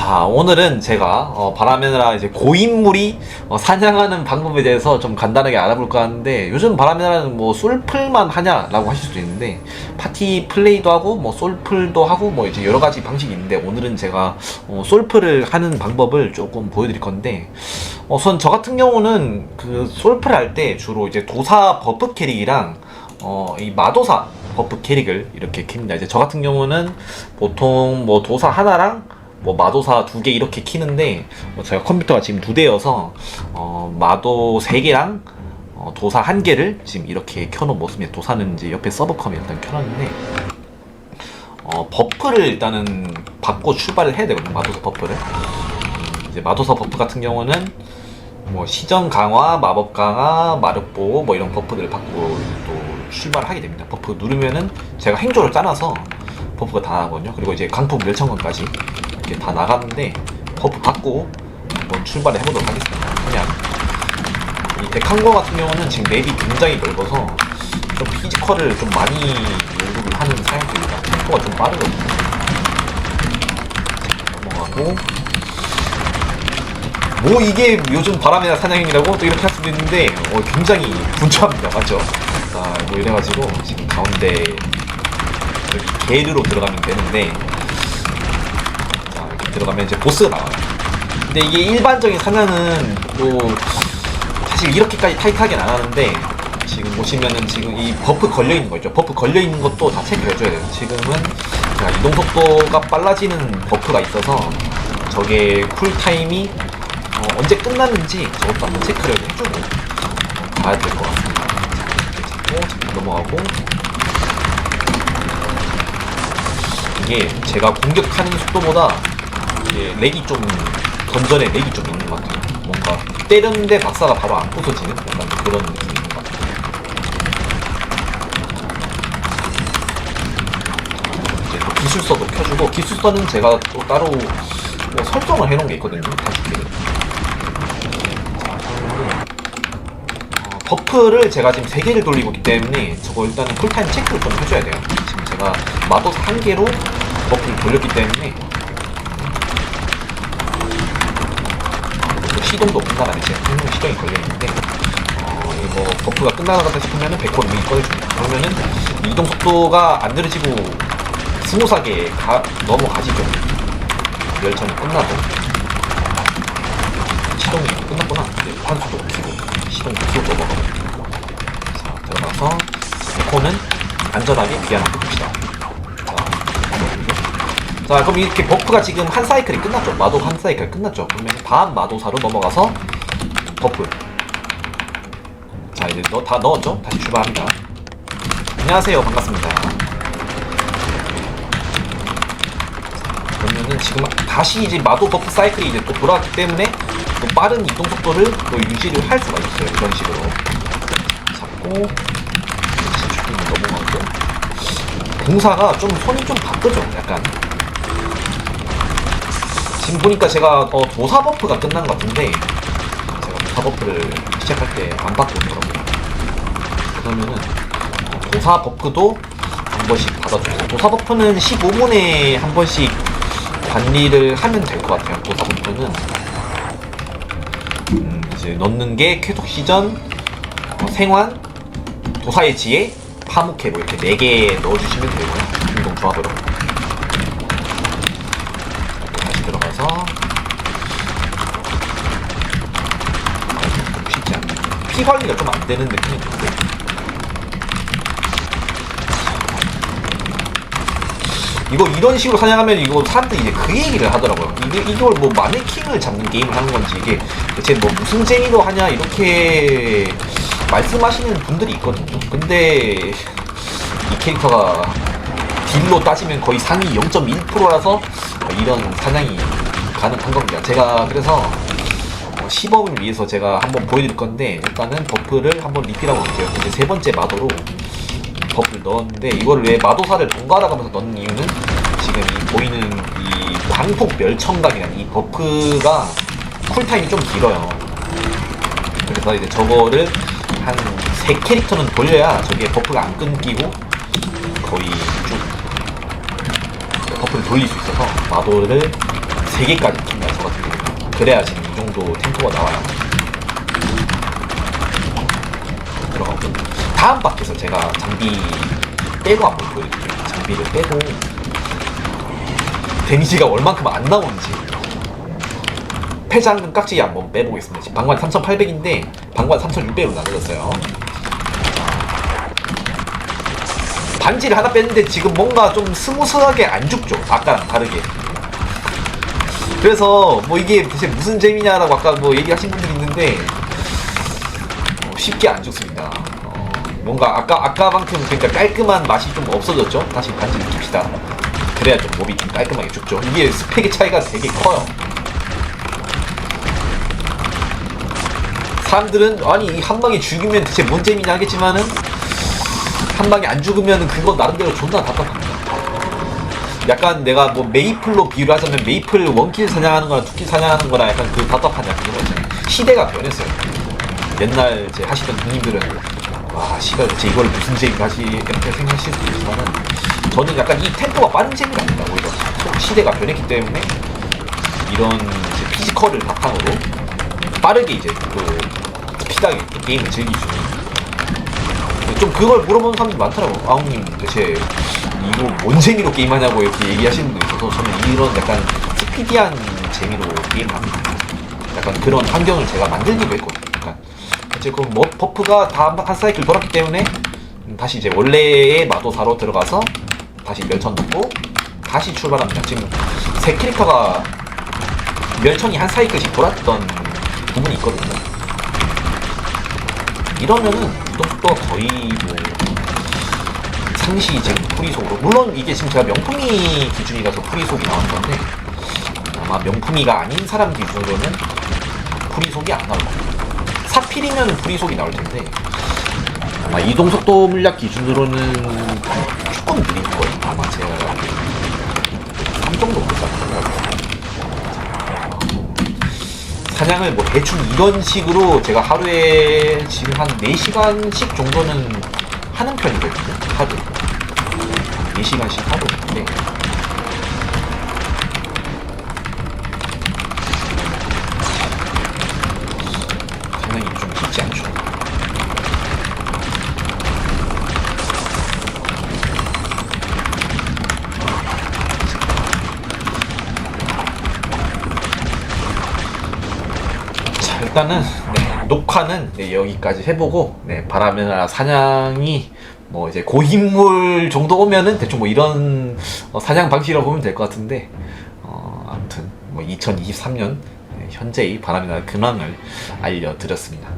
자 오늘은 제가 어, 바라메나라 이제 고인물이 어, 사냥하는 방법에 대해서 좀 간단하게 알아볼까 하는데 요즘 바라메나라는 뭐 솔플만 하냐라고 하실 수도 있는데 파티 플레이도 하고 뭐 솔플도 하고 뭐 이제 여러 가지 방식이 있는데 오늘은 제가 어, 솔플을 하는 방법을 조금 보여드릴 건데 어, 우선 저 같은 경우는 그 솔플 할 때 주로 이제 도사 버프 캐릭이랑 어, 이 마도사 버프 캐릭을 이렇게 킵니다. 이제 저 같은 경우는 보통 뭐 도사 하나랑 뭐 마도사 두 개 이렇게 키는데 뭐 제가 컴퓨터가 지금 두 대여서 어, 마도 세 개랑 어, 도사 한 개를 지금 이렇게 켜놓은 모습이에요. 도사는 이제 옆에 서버컴에 일단 켜놨는데 어, 버프를 일단은 받고 출발을 해야 되거든요. 마도사 버프를. 이제 마도사 버프 같은 경우는 뭐 시정 강화, 마법 강화, 마력보 뭐 이런 버프들을 받고 또 출발을 하게 됩니다. 버프 누르면은 제가 행조를 짜놔서 버프가 다 나거든요. 그리고 이제 강폭 멸청건까지 이렇게 다 나가는데 버프 받고 한번 출발을 해보도록 하겠습니다. 그냥 이 데칸거 같은 경우는 지금 맵이 굉장히 넓어서 좀 피지컬을 좀 많이 요구를 하는 사양입니다. 템포가 좀 빠르거든요. 넘어가고 뭐 이게 요즘 바람이나 사냥이라고 또 이렇게 할 수도 있는데 어, 굉장히 분주합니다 맞죠? 자, 뭐 이래가지고 지금 가운데 이렇게 게르로 들어가면 되는데 들어가면 이제 보스가 나와요 근데 이게 일반적인 사냥은 뭐 사실 이렇게까지 타이트하게는 안 하는데 지금 보시면은 지금 이 버프 걸려 있는 거 있죠. 버프 걸려 있는 것도 다 체크해줘야 돼요. 지금은 제가 이동 속도가 빨라지는 버프가 있어서 저게 쿨 타임이 어, 언제 끝났는지 저것도 한번 체크를 해주고 어, 가야 될 것 같습니다. 자, 잡고 넘어가고 이게 제가 공격하는 속도보다 이게 렉이 좀 던전에 렉이 좀 있는 것 같아요. 뭔가 때렸는데 박사가 바로 안 부서지는 약간 그런 느낌인 것 같아요. 이제 또 기술서도 켜주고 기술서는 제가 또 따로 뭐 설정을 해놓은 게 있거든요. 다시 그 어, 버프를 제가 지금 3개를 돌리고 있기 때문에 저거 일단은 쿨타임 체크를 좀 해줘야 돼요. 지금 제가 마도사 한 개로 버프를 돌렸기 때문에 시동도 끝나가네. 지금 분명 시동이 걸려있는데 어, 이거 버프가 끝나가다 싶으면은 100호를 미리 꺼내줍니다. 그러면은 이동 속도가 안 느려지고 스무스하게 가, 넘어가지죠. 열차는 끝나고 시동이 끝났구나. 이제 환수도 켜고 시동 켜고 넘어가고 자 들어가서 에코는 안전하게 귀환하고 봅시다. 자, 자 그럼 이렇게 버프가 지금 한 사이클이 끝났죠. 마도 한 사이클 끝났죠. 그러면 다음 마도사로 넘어가서 버프. 자 이제 너, 다 넣었죠? 다시 출발합니다. 안녕하세요. 반갑습니다. 그러면은 지금 다시 이제 마도 버프 사이클이 이제 또 돌아왔기 때문에 또 빠른 이동 속도를 또 유지를 할 수가 있어요. 이런 식으로 잡고 진출도 넘어가고 공사가 좀 손이 좀 바쁘죠. 약간 지금 보니까 제가 어, 도사 버프가 끝난 것 같은데 제가 도사 버프를 시작할 때 안 받고 있더라고요. 그러면은 어, 도사 버프도 한 번씩 받아주세요. 도사 버프는 15분에 한 번씩 관리를 하면 될 것 같아요. 도사 버프는 음, 이제 넣는 게 쾌속 시전, 어, 생환, 도사의 지혜, 파묵회 뭐 이렇게 4개 넣어주시면 되고요. 운동 조합으로. 들어가서 좀 쉽지 않네. 피 관리가 좀 안 되는 느낌인데. 이거 이런 식으로 사냥하면 이거 사람들이 이제 그 얘기를 하더라고요. 이게 이걸 뭐 마네킹을 잡는 게임을 하는 건지 이게 대체 뭐 무슨 재미로 하냐 이렇게 말씀하시는 분들이 있거든요. 근데 이 캐릭터가 딜로 따지면 거의 상위 0.1%라서 이런 사냥이 가능한 겁니다. 제가 그래서 어, 시범을 위해서 제가 한번 보여드릴 건데 일단은 버프를 한번 리필하고 올게요. 이제 세 번째 마도로 버프를 넣었는데 이거를 왜 마도사를 번갈아 가면서 넣는 이유는 지금 이 보이는 이 광폭 멸청각이라는 이 버프가 쿨타임이 좀 길어요. 그래서 이제 저거를 한 세 캐릭터는 돌려야 저게 버프가 안 끊기고 거의 쭉 버프를 돌릴 수 있어서 마도를 세 3개까지 킵니다 저 같은 경우는 그래야 지금 이 정도 템포가 나와요. 들어가고. 다음 밖에서 제가 장비 빼고 한번 보여드릴게요. 장비를 빼고. 데미지가 얼만큼 안 나오는지. 폐장은 깍지 한번 빼보겠습니다. 지금 방관 3800인데 방관 3600으로 나눠졌어요. 반지를 하나 뺐는데 지금 뭔가 좀 스무스하게 안 죽죠? 아까랑 다르게 그래서 뭐 이게 대체 무슨 재미냐라고 아까 뭐 얘기하신 분들이 있는데 어, 쉽게 안 죽습니다. 어, 뭔가 아까 아까만큼 그러니까 깔끔한 맛이 좀 없어졌죠? 다시 반지를 킵시다. 그래야 좀 몸이 좀 깔끔하게 죽죠. 이게 스펙의 차이가 되게 커요. 사람들은 아니 이 한 방에 죽이면 대체 뭔 재미냐 하겠지만은 한 방에 안 죽으면 그거 나름대로 존나 답답합니다. 약간 내가 뭐 메이플로 비유를 하자면 메이플 원킬 사냥하는 거랑 투킬 사냥하는 거랑 약간 그 답답한 약간 그런 거 있잖아요. 시대가 변했어요. 옛날 제 하시던 형님들은 와 씨발 대체 이걸 무슨 재미가 하지 이렇게 생각하실 수도 있지만은 저는 약간 이 템포가 빠른 재미가 아니다 오히려 시대가 변했기 때문에 이런 이제 피지컬을 바탕으로 빠르게 이제 또 스피드하게 또 게임을 있는 좀 그걸 물어보는 사람들이 많더라고. 아웅님 대체 이거 뭔 재미로 게임하냐고 이렇게 얘기하시는 분도 있어서 저는 이런 약간 스피디한 재미로 게임을 합니다. 약간 그런 환경을 제가 만들기도 했거든요. 약간 이제 그 뭐, 버프가 다 한 사이클 돌았기 때문에 음, 다시 이제 원래의 마도사로 들어가서 다시 멸천 넣고 다시 출발합니다. 지금 세 캐릭터가 멸천이 한 사이클씩 돌았던 부분이 있거든요. 이러면은 이동속도가 거의 뭐 상시 지금 프리속으로 물론 이게 지금 제가 명품이 기준이라서 프리속이 나온 건데 아마 명품이가 아닌 사람 기준으로는 프리속이 안 나올 겁니다. 사필이면 프리속이 나올 텐데 아마 이동 속도 물약 기준으로는 조금 느릴 거예요. 아마 제가 3 정도 같아요. 사냥을 뭐 대충 이런 식으로 제가 하루에 지금 한 4시간씩 정도는 하는 편이거든요. 하루. 4시간씩 하루. 네. 사냥이 좀 쉽지 않죠. 자 일단은 네, 녹화는 네, 여기까지 해보고 네, 바람이나 사냥이 뭐 이제 고인물 정도 오면은 대충 뭐 이런 어, 사냥 방식이라고 보면 될 것 같은데 어, 아무튼 뭐 2023년 현재의 바람이나 근황을 알려드렸습니다.